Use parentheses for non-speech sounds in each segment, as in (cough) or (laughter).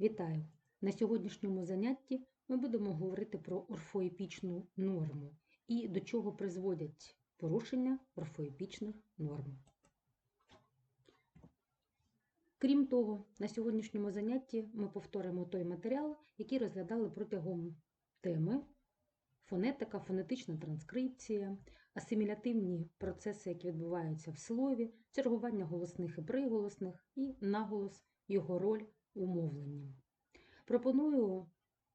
Вітаю! На сьогоднішньому занятті ми будемо говорити про орфоепічну норму і до чого призводять порушення орфоепічних норм. Крім того, на сьогоднішньому занятті ми повторимо той матеріал, який розглядали протягом теми фонетика, фонетична транскрипція, асимілятивні процеси, які відбуваються в слові, чергування голосних і приголосних і наголос його роль у мовленні. Пропоную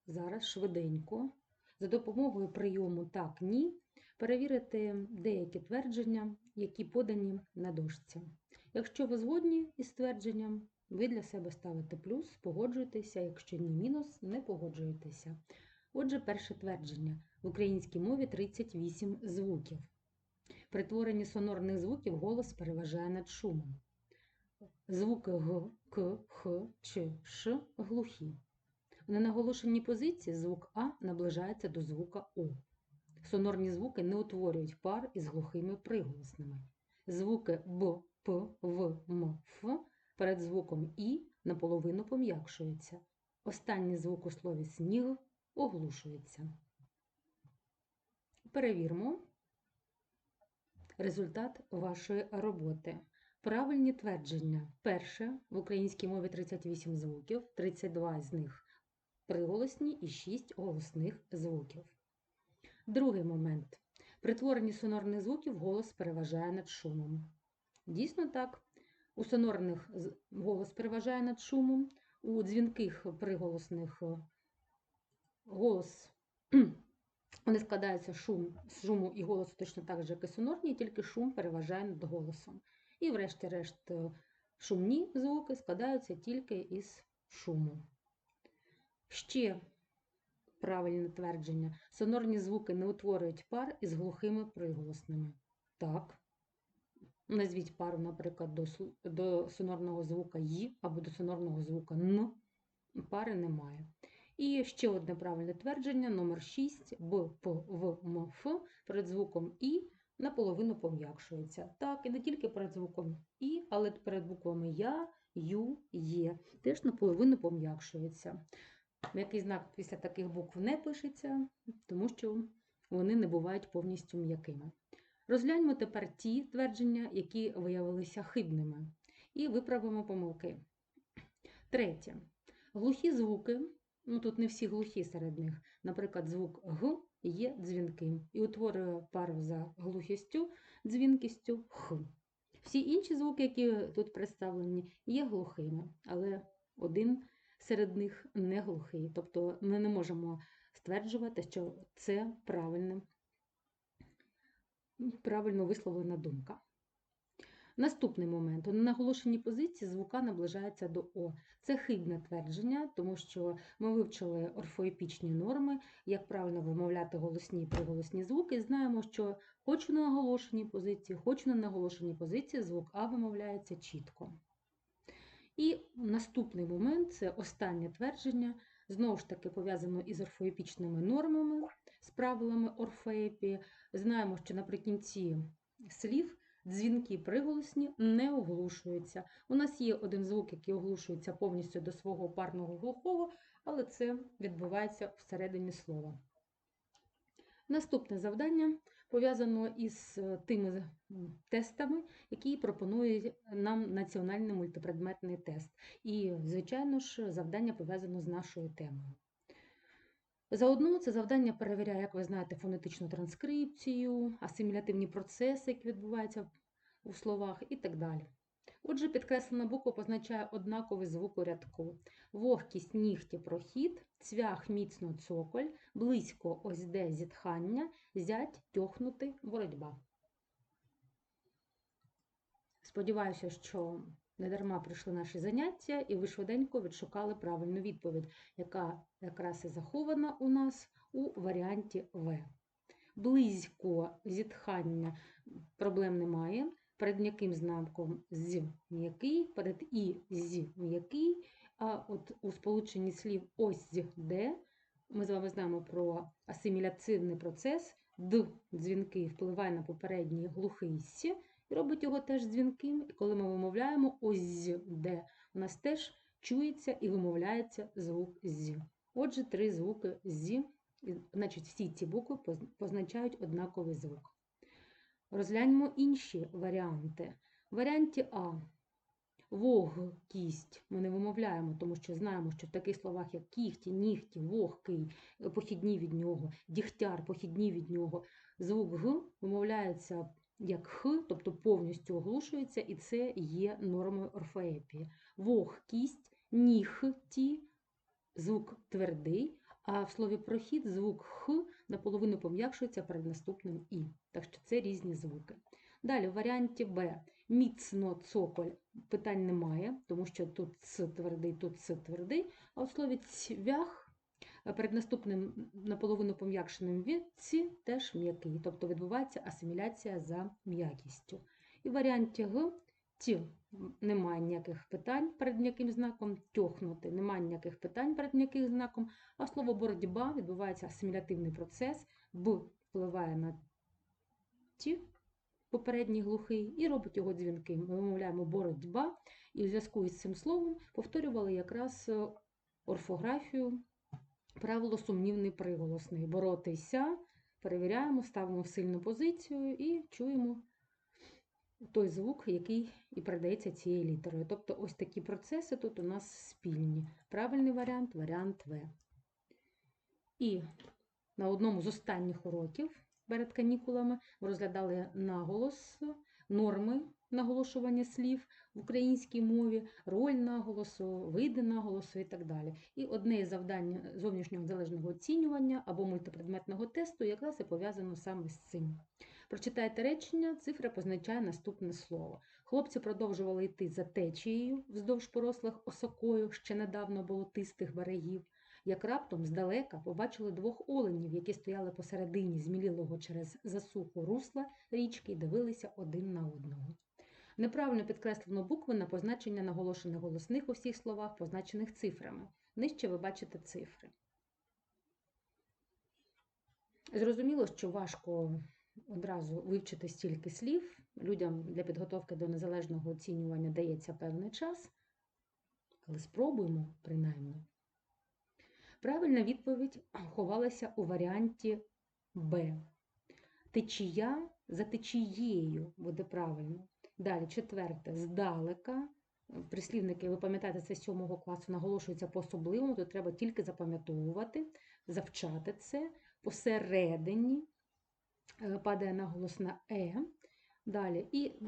зараз швиденько за допомогою прийому так ні перевірити деякі твердження, які подані на дошці. Якщо ви згодні із твердженням, ви для себе ставите плюс, погоджуєтеся, якщо ні мінус, не погоджуєтеся. Отже, перше твердження. В українській мові 38 звуків. При творенні сонорних звуків голос переважає над шумом. Звуки Г, К, Х, Ч, Ш глухі. В ненаголошеній позиції звук А наближається до звука О. Сонорні звуки не утворюють пар із глухими приголосними. Звуки Б, П, В, М, Ф перед звуком І наполовину пом'якшуються. Останній звук у слові сніг оглушується. Перевірмо результат вашої роботи. Правильні твердження. Перше, в українській мові 38 звуків, 32 з них приголосні і 6 голосних звуків. Другий момент. При творенні сонорних звуків голос переважає над шумом. Дійсно так. У сонорних голос переважає над шумом, у дзвінких приголосних е, голос (clears throat) вони складаються шум з шуму і голосу точно так же, як і сонорні, тільки шум переважає над голосом. І, врешті-решт, е, шумні звуки складаються тільки із шуму. Ще правильне твердження: сонорні звуки не утворюють пар із глухими приголосними. Так. Назвіть пару, наприклад, до, до сонорного звука «й» або до сонорного звука «н». Пари немає. І ще одне правильне твердження, номер 6, Б, П, В, М, Ф перед звуком І наполовину пом'якшується. Так, і не тільки перед звуком І, але перед буквами Я, Ю, Є. Теж наполовину пом'якшується. М'який знак після таких букв не пишеться, тому що вони не бувають повністю м'якими. Розгляньмо тепер ті твердження, які виявилися хибними, і виправимо помилки. Третє. Глухі звуки, ну тут не всі глухі серед них, наприклад, звук Г є дзвінким і утворює пару за глухістю, дзвінкістю Х. Всі інші звуки, які тут представлені, є глухими, але один серед них не глухий. Тобто ми не можемо стверджувати, що це правильно, правильно висловлена думка. Наступний момент. У ненаголошеній позиції звука наближається до О. Це хибне твердження, тому що ми вивчили орфоепічні норми, як правильно вимовляти голосні і приголосні звуки. Знаємо, що хоч у наголошеній позиції, хоч на наголошеній позиції звук А вимовляється чітко. І наступний момент це останнє твердження, знову ж таки пов'язано із орфоепічними нормами, з правилами орфоепії. Знаємо, що наприкінці слів дзвінки приголосні не оглушуються. У нас є один звук, який оглушується повністю до свого парного глухого, але це відбувається всередині слова. Наступне завдання пов'язано із е, тими тестами, які пропонує нам національний мультипредметний тест. І, звичайно ж, завдання пов'язано з нашою темою. Заодно це завдання перевіряє, як ви знаєте, фонетичну транскрипцію, асимілятивні процеси, які відбуваються у словах і так далі. Отже, підкреслена буква позначає однаковий звук у рядку. Вогкість нігті прохід, цвях міцно цоколь, близько ось де зітхання, зять тьохнути боротьба. Сподіваюся, що не дарма прийшли наші заняття, і ви швиденько відшукали правильну відповідь, яка якраз і захована у нас у варіанті В. Близько зітхання проблем немає. Перед м'яким знаком з м'який, перед і з м'який. А от у сполученні слів ось де ми з вами знаємо про асиміляційний процес. Д дзвінки впливає на попередній глухий с і робить його теж дзвінким. І коли ми вимовляємо ось де, у нас теж чується і вимовляється звук з. Отже, три звуки з, значить, всі ці букви позначають однаковий звук. Розгляньмо інші варіанти. В варіанті А вог, кість ми не вимовляємо, тому що знаємо, що в таких словах, як кіхті, нігті, вогкий, похідні від нього, дігтяр, похідні від нього, звук Г вимовляється як Х, тобто повністю оглушується, і це є нормою орфоепії. Вог, кість, нігті, звук твердий, а в слові прохід звук Х наполовину пом'якшується перед наступним І. Так що це різні звуки. Далі, в варіанті Б міцно цоколь питань немає, тому що тут С твердий, тут С твердий, а у слові цвях перед наступним наполовину пом'якшеним від ці теж м'який, тобто відбувається асиміляція за м'якістю. І в варіанті Г ті немає ніяких питань перед м'яким знаком, тьохнути немає ніяких питань перед м'яким знаком, а слово боротьба відбувається асимілятивний процес, Б впливає на ті, попередній глухий, і робить його дзвінким. Ми вимовляємо боротьба, і у зв'язку із цим словом повторювали якраз е, орфографію, правило сумнівний приголосний. Боротися, перевіряємо, ставимо в сильну позицію і чуємо той звук, який і передається цією літерою. Тобто ось такі процеси тут у нас спільні. Правильний варіант варіант В. І на одному з останніх уроків перед канікулами ми розглядали наголос, норми наголошування слів в українській мові, роль наголосу, види наголосу і так далі. І одне із завдань зовнішнього залежного оцінювання або мультипредметного тесту якраз і пов'язано саме з цим. Прочитайте речення, цифра позначає наступне слово. Хлопці продовжували йти за течією вздовж порослих осокою ще недавно болотистих берегів як раптом здалека побачили двох оленів, які стояли посередині змілілого через засуху русла річки і дивилися один на одного. Неправильно підкреслено букви на позначення наголошених голосних у всіх словах, позначених цифрами. Нижче ви бачите цифри. Зрозуміло, що важко одразу вивчити стільки слів. Людям для підготовки до незалежного оцінювання дається певний час, але спробуємо принаймні. Правильна відповідь ховалася у варіанті Б. Течія за течією буде правильно. Далі, четверте, здалека. Прислівники, ви пам'ятаєте, це з 7 класу наголошується по-особливому, то треба тільки запам'ятовувати, завчати це. Посередині е, падає наголос на Е. Далі. І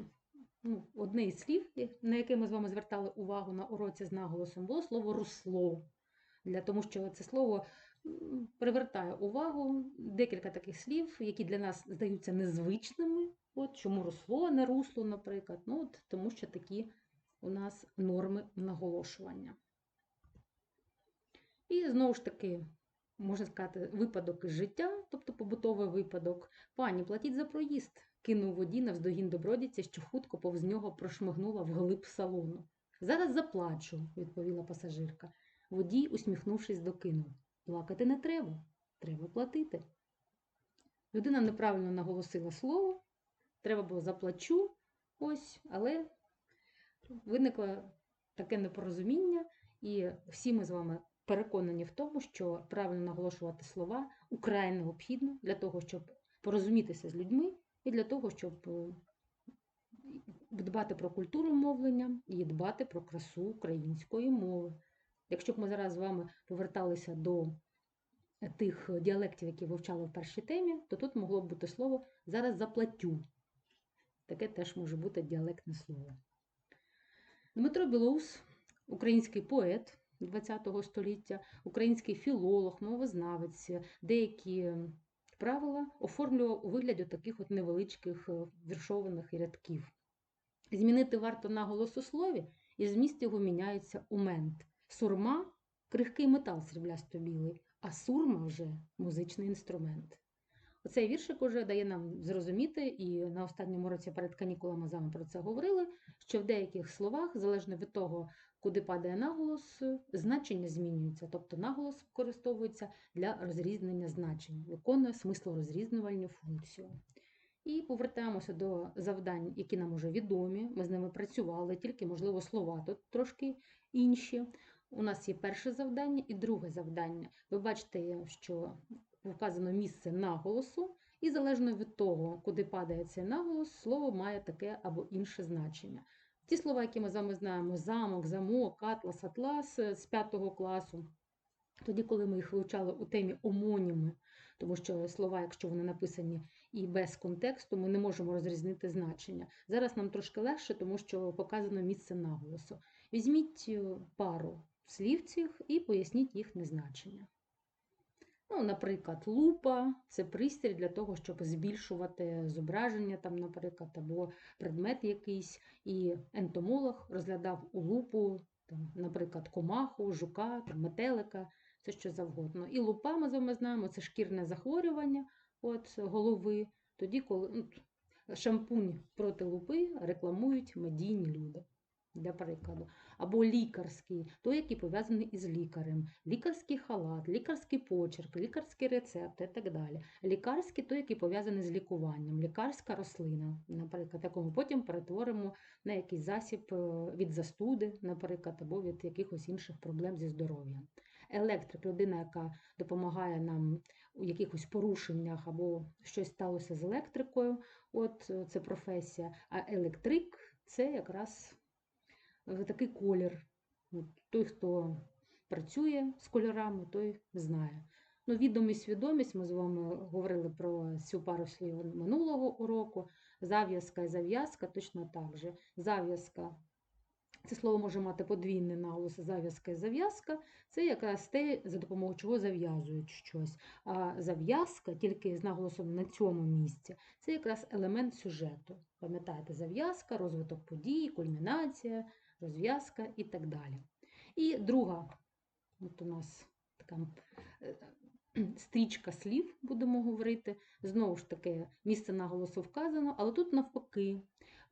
ну, одне із слів, на яке ми з вами звертали увагу на уроці з наголосом, було слово русло для тому, що це слово привертає увагу декілька таких слів, які для нас здаються незвичними. От чому росло, а не русло, наприклад. Ну, от, тому що такі у нас норми наголошування. І знову ж таки, можна сказати, випадок із життя, тобто побутовий випадок. Пані, платіть за проїзд, кинув воді навздогін добродіця, що хутко повз нього прошмигнула вглиб салону. Зараз заплачу, відповіла пасажирка. Водій, усміхнувшись, докинув. Плакати не треба, треба платити. Людина неправильно наголосила слово, треба було заплачу, ось, але виникло таке непорозуміння, і всі ми з вами переконані в тому, що правильно наголошувати слова украй необхідно для того, щоб порозумітися з людьми, і для того, щоб е, дбати про культуру мовлення і дбати про красу української мови. Якщо б ми зараз з вами поверталися до тих діалектів, які вивчали в першій темі, то тут могло б бути слово зараз заплатю. Таке теж може бути діалектне слово. Дмитро Білоус, український поет ХХ століття, український філолог, мовознавець, деякі правила оформлював у вигляді таких от невеличких е, віршованих рядків. Змінити варто наголос у слові, і зміст його міняється у мент. Сурма крихкий метал сріблясто-білий, а сурма вже музичний інструмент. Оцей віршик уже дає нам зрозуміти, і на останньому році перед канікулами з вами про це говорили, що в деяких словах, залежно від того, куди падає наголос, значення змінюється. Тобто наголос використовується для розрізнення значень, виконує смислорозрізнювальну функцію. І повертаємося до завдань, які нам уже відомі. Ми з ними працювали, тільки, можливо, слова тут трошки інші. У нас є перше завдання і друге завдання. Ви бачите, що вказано місце наголосу, і залежно від того, куди падає цей наголос, слово має таке або інше значення. Ті слова, які ми з вами знаємо: замок, замок, атлас, атлас е, з 5 класу. Тоді, коли ми їх вивчали у темі омоніми, тому що слова, якщо вони написані і без контексту, ми не можемо розрізнити значення. Зараз нам трошки легше, тому що показано місце наголосу. Візьміть е, пару слів цих і поясніть їхнє значення. Ну, Наприклад, лупа це пристрій для того, щоб збільшувати зображення, там, наприклад, або предмет якийсь, і ентомолог розглядав у лупу, там, наприклад, комаху, жука, там, метелика, це що завгодно. І лупа, ми з вами знаємо, це шкірне захворювання от, голови. Тоді, коли ну, шампунь проти лупи рекламують медійні люди. Для прикладу, або лікарський, той, який пов'язаний із лікарем, лікарський халат, лікарський почерк, лікарський рецепт і так далі. Лікарський той, який пов'язаний з лікуванням, лікарська рослина, наприклад, ми потім перетворимо на якийсь засіб е, від застуди, наприклад, або від якихось інших проблем зі здоров'ям. Електрик людина, яка допомагає нам у якихось порушеннях або щось сталося з електрикою, от е, це професія. А електрик це якраз такий колір. Той, хто працює з кольорами, той знає. Ну, відомість, свідомість, ми з вами говорили про цю пару слів минулого уроку. Зав'язка і зав'язка точно так же. Зав'язка це слово може мати подвійний наголос, зав'язка і зав'язка. Це якраз те, за допомогою чого зав'язують щось. А зав'язка тільки з наголосом на цьому місці це якраз елемент сюжету. Пам'ятаєте, зав'язка, розвиток подій, кульмінація, розв'язка і так далі. І друга, от у нас така е, (clears throat) стрічка слів, будемо говорити. Знову ж таки, місце наголосу вказано, але тут навпаки.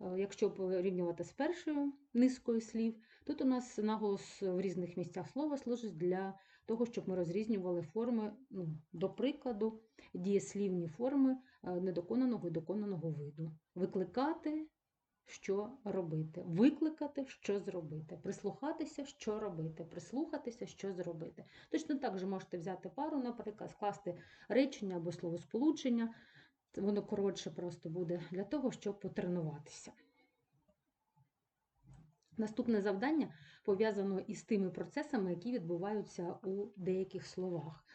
Е, якщо порівнювати з першою низкою слів, тут у нас наголос в різних місцях слова служить для того, щоб ми розрізнювали форми, ну, до прикладу, дієслівні форми е, недоконаного і доконаного виду. Викликати, що робити, викликати, що зробити, прислухатися, що робити, прислухатися, що зробити. Точно так же можете взяти пару, наприклад, скласти речення або словосполучення. Воно коротше просто буде для того, щоб потренуватися. Наступне завдання пов'язано із тими процесами, які відбуваються у деяких словах.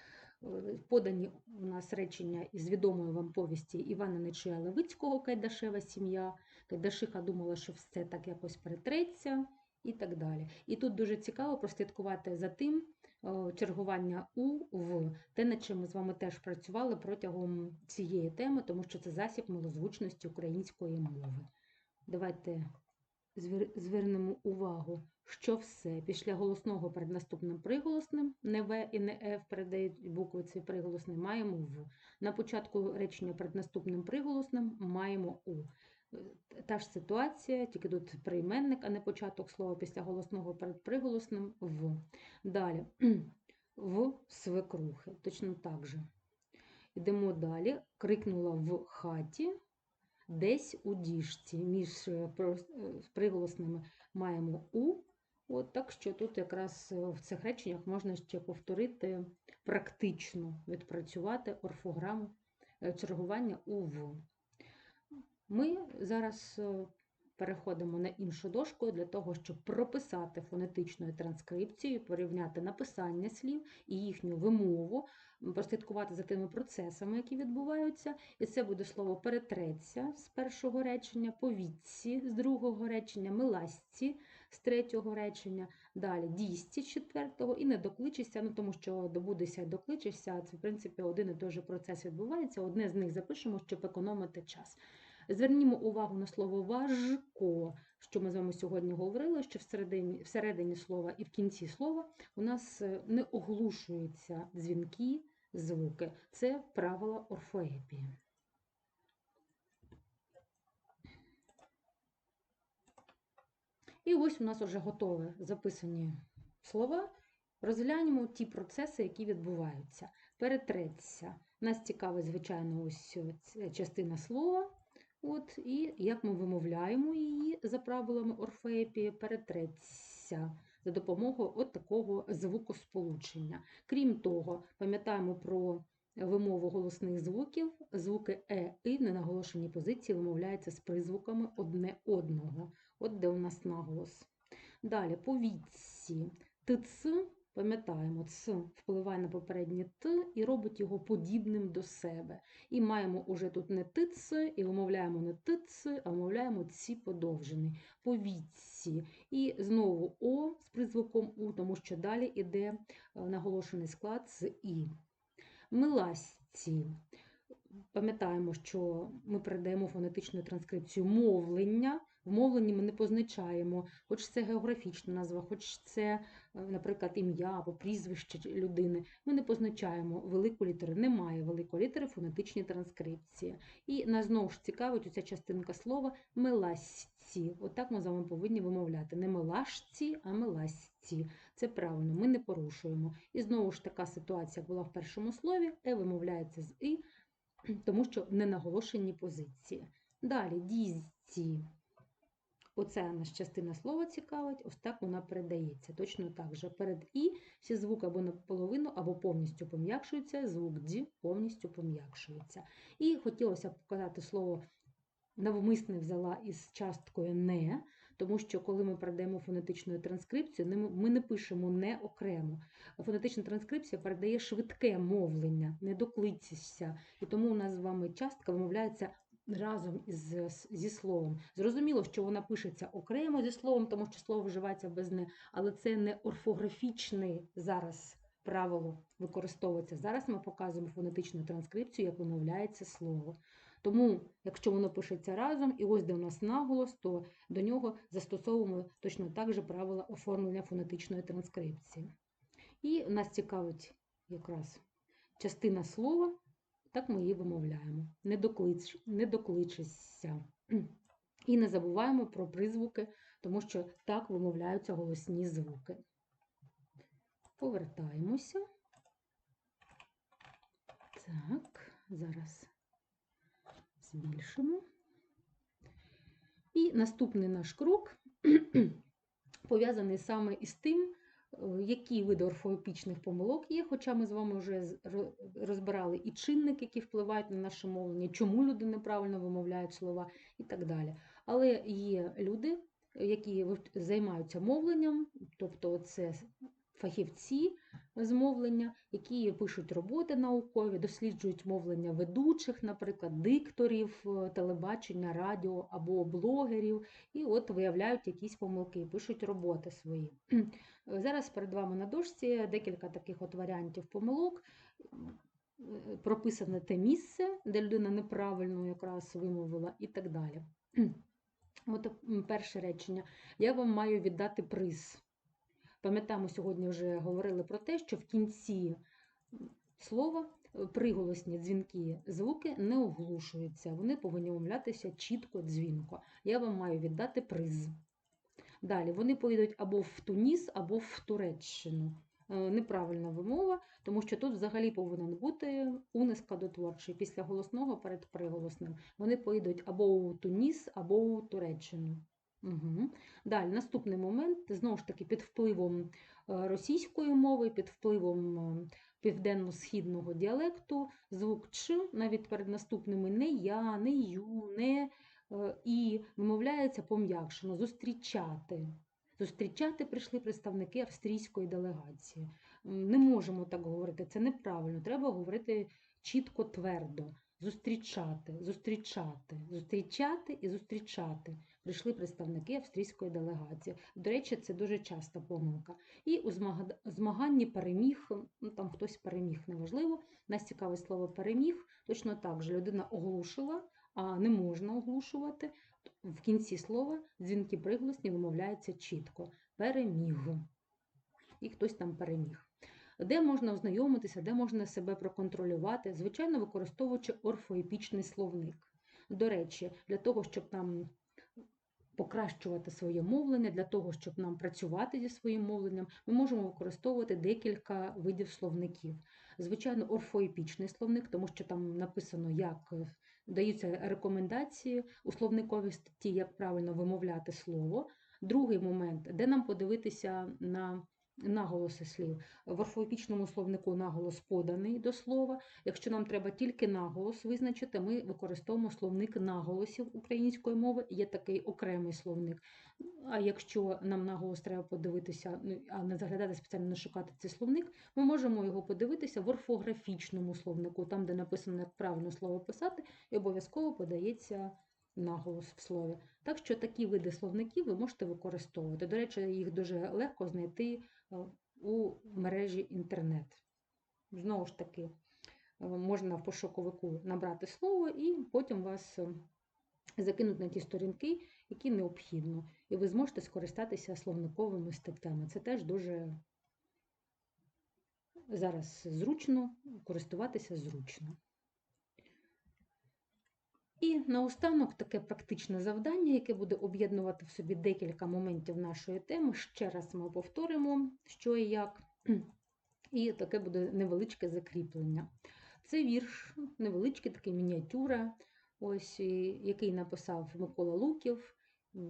Е, подані у нас речення із відомої вам повісті Івана Нечуя Левицького Кайдашева сім'я. Кайдашиха думала, що все так якось перетреться і так далі. І тут дуже цікаво прослідкувати за тим, Е, чергування у в те, над чим ми з вами теж працювали протягом цієї теми, тому що це засіб малозвучності української мови. Давайте звернемо увагу, що все після голосного перед наступним приголосним, не В і не Ф передають букви цей приголосний, маємо В. На початку речення перед наступним приголосним маємо У. Та ж ситуація, тільки тут прийменник, а не початок слова після голосного перед приголосним в. Далі (clears throat) в свекрухи. Точно так же. Йдемо далі. Крикнула в хаті, десь у діжці. Між е, е, приголосними маємо У. От Так що тут якраз е, в цих реченнях можна ще повторити практично відпрацювати орфограму чергування у В. Ми зараз е, переходимо на іншу дошку для того, щоб прописати фонетичною транскрипцією, порівняти написання слів і їхню вимову, прослідкувати за тими процесами, які відбуваються. І це буде слово перетреться з першого речення, повітці з другого речення, миласці з третього речення, далі дійсті з четвертого і не докличешся, ну тому що добудешся і докличешся, це в принципі один і той же процес відбувається. Одне з них запишемо, щоб економити час. Звернімо увагу на слово важко, що ми з вами сьогодні говорили, що всередині, всередині слова і в кінці слова у нас е, не оглушуються дзвінки, звуки. Це правила орфоепії. І ось у нас вже готові записані слова. Розглянемо ті процеси, які відбуваються. Перетреться. Нас цікавить, звичайно, ось ця частина слова. От, І як ми вимовляємо її за правилами орфеепії, перетреться. за допомогою от такого звукосполучення. Крім того, пам'ятаємо про вимову голосних звуків. Звуки е і в ненаголошеній позиції вимовляються з призвуками одне одного. От де у нас наголос. Далі по вітці. ТЦ, пам'ятаємо, ц впливає на попереднє т і робить його подібним до себе. І маємо уже тут не ТЦ, і вимовляємо не ТЦ, а вимовляємо ці подовжений. По вітці. І знову О з призвуком У, тому що далі йде е, наголошений склад з І. Миласті. Пам'ятаємо, що ми передаємо фонетичну транскрипцію мовлення. В мовленні ми не позначаємо, хоч це географічна назва, хоч це, е, наприклад, ім'я або прізвище людини. Ми не позначаємо велику літеру. Немає великої літери в фонетичній транскрипції. І нас знову ж цікавить оця частинка слова меласці. Отак ми з вами повинні вимовляти. Не мелашці, а меласці. Це правильно, ми не порушуємо. І знову ж така ситуація була в першому слові, е вимовляється з і, тому що в ненаголошеній позиції. Далі дізці. Оця нас частина слова цікавить, ось так вона передається. Точно так же. Перед І всі звуки або наполовину, або повністю пом'якшуються, звук Ді повністю пом'якшується. І хотілося показати слово навмисне взяла із часткою не, тому що коли ми передаємо фонетичну транскрипцію, ми не пишемо не окремо. Фонетична транскрипція передає швидке мовлення, не докличешся. І тому у нас з вами частка вимовляється разом із, зі словом. Зрозуміло, що вона пишеться окремо зі словом, тому що слово вживається без не, але це не орфографічне зараз правило використовується. Зараз ми показуємо фонетичну транскрипцію, як вимовляється слово. Тому, якщо воно пишеться разом, і ось де у нас наголос, то до нього застосовуємо точно так же правила оформлення фонетичної транскрипції. І нас цікавить якраз частина слова, так ми її вимовляємо. Не, доклич, не докличешся. І не забуваємо про призвуки, тому що так вимовляються голосні звуки. Повертаємося. Так, зараз збільшимо. І наступний наш крок (clears throat) пов'язаний саме із тим, які види орфоепічних помилок є, хоча ми з вами вже розбирали і чинники, які впливають на наше мовлення, чому люди неправильно вимовляють слова і так далі. Але є люди, які займаються мовленням, тобто це фахівці з мовлення, які пишуть роботи наукові, досліджують мовлення ведучих, наприклад, дикторів, е, телебачення, радіо або блогерів, і от виявляють якісь помилки, пишуть роботи свої. (clears throat) Зараз перед вами на дошці декілька таких от варіантів помилок. Е, Прописане те місце, де людина неправильно якраз вимовила, і так далі. (clears throat) От перше речення. Я вам маю віддати приз. Пам'ятаємо, сьогодні вже говорили про те, що в кінці слова е, приголосні дзвінки звуки не оглушуються. Вони повинні умовлятися чітко, дзвінко. Я вам маю віддати приз. Далі вони поїдуть або в Туніс, або в Туреччину. Е, Неправильна вимова, тому що тут взагалі повинен бути унис складотворчий після голосного перед приголосним. Вони поїдуть або у Туніс, або у Туреччину. Угу. Далі, наступний момент, знову ж таки, під впливом е, російської мови, під впливом е, південно-східного діалекту, звук Ч навіть перед наступними не я, не ю, не е, і вимовляється пом'якшено зустрічати. Зустрічати прийшли представники австрійської делегації. Не можемо так говорити, це неправильно. Треба говорити чітко, твердо. Зустрічати, зустрічати, зустрічати і зустрічати. Прийшли представники австрійської делегації. До речі, це дуже часта помилка. І у змаганні переміг, ну там хтось переміг, неважливо. Нас цікавить слово переміг. Точно так же людина оглушила, а не можна оглушувати. В кінці слова дзвінки приголосні вимовляються чітко. Переміг. І хтось там переміг. Де можна ознайомитися, де можна себе проконтролювати, звичайно, використовуючи орфоепічний словник. До речі, для того, щоб нам покращувати своє мовлення, для того, щоб нам працювати зі своїм мовленням, ми можемо використовувати декілька видів словників. Звичайно, орфоепічний словник, тому що там написано, як е, даються рекомендації у словниковій статті, як правильно вимовляти слово. Другий момент, де нам подивитися на наголоси слів. В орфоепічному словнику наголос поданий до слова. Якщо нам треба тільки наголос визначити, ми використовуємо словник наголосів української мови. Є такий окремий словник. А якщо нам наголос треба подивитися, ну, а не заглядати спеціально не шукати цей словник, ми можемо його подивитися в орфографічному словнику, там, де написано, як правильно слово писати, і обов'язково подається наголос в слові. Так що такі види словників ви можете використовувати. До речі, їх дуже легко знайти у мережі інтернет. Знову ж таки, е, можна в пошуковику набрати слово, і потім вас е, закинуть на ті сторінки, які необхідно. І ви зможете скористатися словниковими статтями. Це теж дуже зараз зручно, користуватися зручно. І наостанок таке практичне завдання, яке буде об'єднувати в собі декілька моментів нашої теми. Ще раз ми повторимо, що і як. І таке буде невеличке закріплення. Це вірш, невеличкий такий мініатюра, ось, який написав Микола Луків,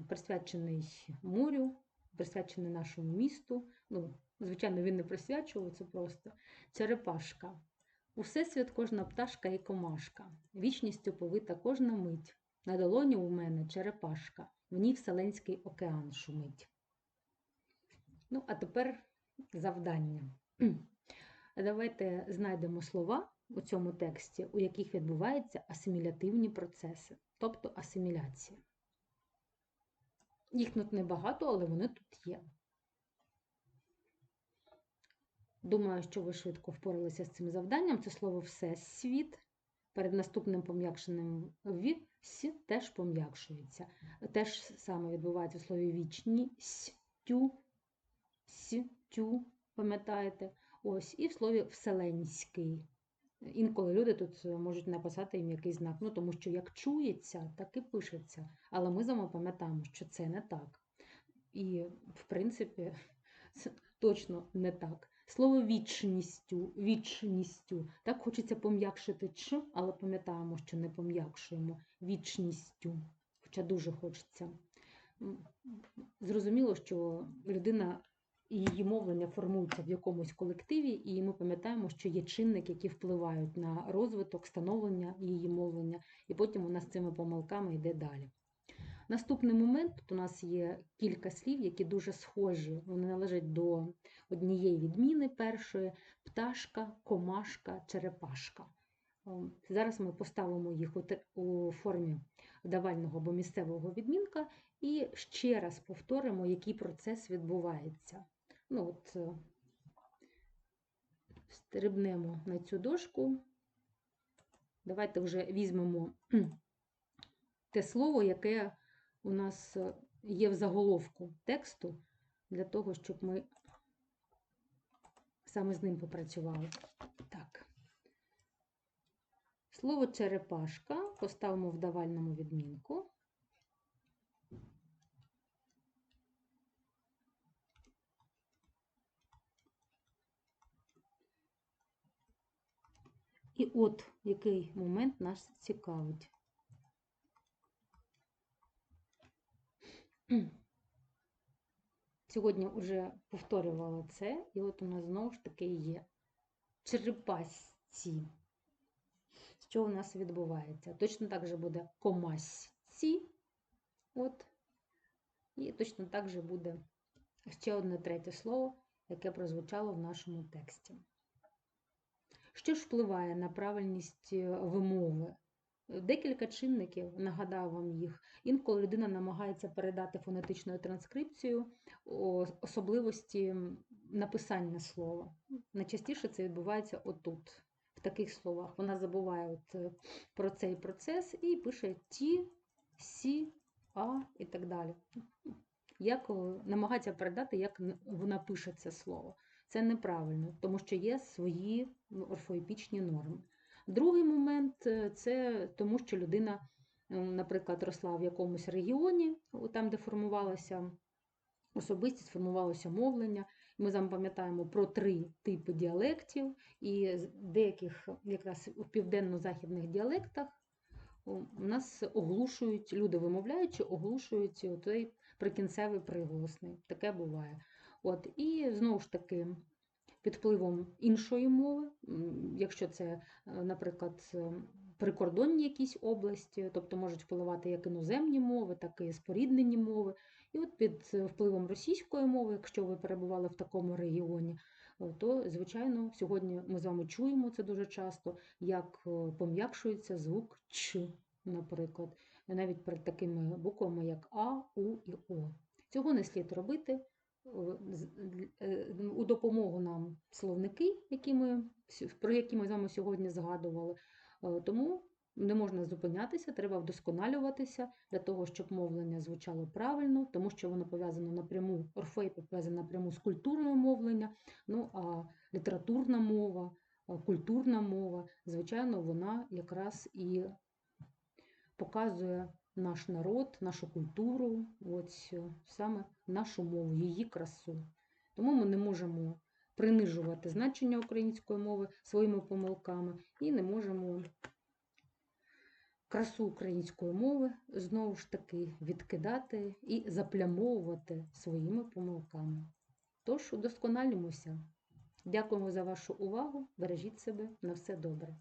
присвячений морю, присвячений нашому місту. Ну, Звичайно, він не присвячував це просто Черепашка. Усесвіт кожна пташка і комашка, вічністю повита кожна мить. На долоні у мене черепашка, в ній Вселенський океан шумить. Ну, а тепер завдання. (clears throat) Давайте знайдемо слова у цьому тексті, у яких відбуваються асимілятивні процеси, тобто асиміляція. Їх тут небагато, але вони тут є. Думаю, що ви швидко впоралися з цим завданням. Це слово всесвіт. Перед наступним пом'якшеним в «с» теж пом'якшується. Теж саме відбувається в слові вічні стю, стю, пам'ятаєте? Ось, і в слові вселенський. Інколи люди тут можуть написати їм якийсь знак, ну тому що як чується, так і пишеться. Але ми з вами пам'ятаємо, що це не так. І, в принципі, (laughs) це точно не так. Слово вічністю, вічністю. Так хочеться пом'якшити ч, але пам'ятаємо, що не пом'якшуємо вічністю, хоча дуже хочеться. Зрозуміло, що людина і її мовлення формується в якомусь колективі, і ми пам'ятаємо, що є чинники, які впливають на розвиток, становлення її мовлення, і потім вона з цими помилками йде далі. Наступний момент тут у нас є кілька слів, які дуже схожі. Вони належать до однієї відміни першої пташка, комашка, черепашка. Зараз ми поставимо їх у формі давального або місцевого відмінка і ще раз повторимо, який процес відбувається. Ну от, е, Стрибнемо на цю дошку. Давайте вже візьмемо (clears throat) те слово, яке у нас е, є в заголовку тексту, для того, щоб ми саме з ним попрацювали. Так. Слово черепашка поставимо в давальному відмінку. І от який момент нас цікавить. (clears throat) Сьогодні вже повторювала це, і от у нас знову ж таки є черепасці. Що у нас відбувається? Точно так же буде комасці. От. І точно так же буде ще одне третє слово, яке прозвучало в нашому тексті. Що ж впливає на правильність е, вимови Декілька чинників, нагадав вам їх. Інколи людина намагається передати фонетичною транскрипцією особливості написання слова. Найчастіше це відбувається отут, в таких словах. Вона забуває от е, про цей процес і пише ті, сі, а і так далі. Як намагається передати, як вона пише це слово. Це неправильно, тому що є свої орфоепічні норми. Другий момент е, це тому, що людина, наприклад, росла в якомусь регіоні, там, де формувалася особистість, формувалося мовлення. Ми з вами пам'ятаємо про три типи діалектів, і деяких якраз у південно-західних діалектах у нас оглушують, люди вимовляючи, оглушують той прикінцевий приголосний. Таке буває. От, і знову ж таки, під впливом іншої мови, якщо це, е, наприклад, е, прикордонні якісь області, тобто можуть впливати як іноземні мови, так і споріднені мови. І от під е, впливом російської мови, якщо ви перебували в такому регіоні, то, звичайно, сьогодні ми з вами чуємо це дуже часто, як пом'якшується звук Ч, наприклад, навіть перед такими буквами, як А, У і О. Цього не слід робити. Е, У допомогу нам словники, які ми, про які ми з вами сьогодні згадували. Е, Тому не можна зупинятися, треба вдосконалюватися для того, щоб мовлення звучало правильно, тому що воно пов'язано напряму, орфей пов'язано напряму з культурою мовлення, ну а літературна мова, е, культурна мова, звичайно, вона якраз і показує наш народ, нашу культуру, ось саме нашу мову, її красу. Тому ми не можемо принижувати значення української мови своїми помилками і не можемо красу української мови знову ж таки відкидати і заплямовувати своїми помилками. Тож удосконалюємося. Дякуємо за вашу увагу. Бережіть себе на все добре.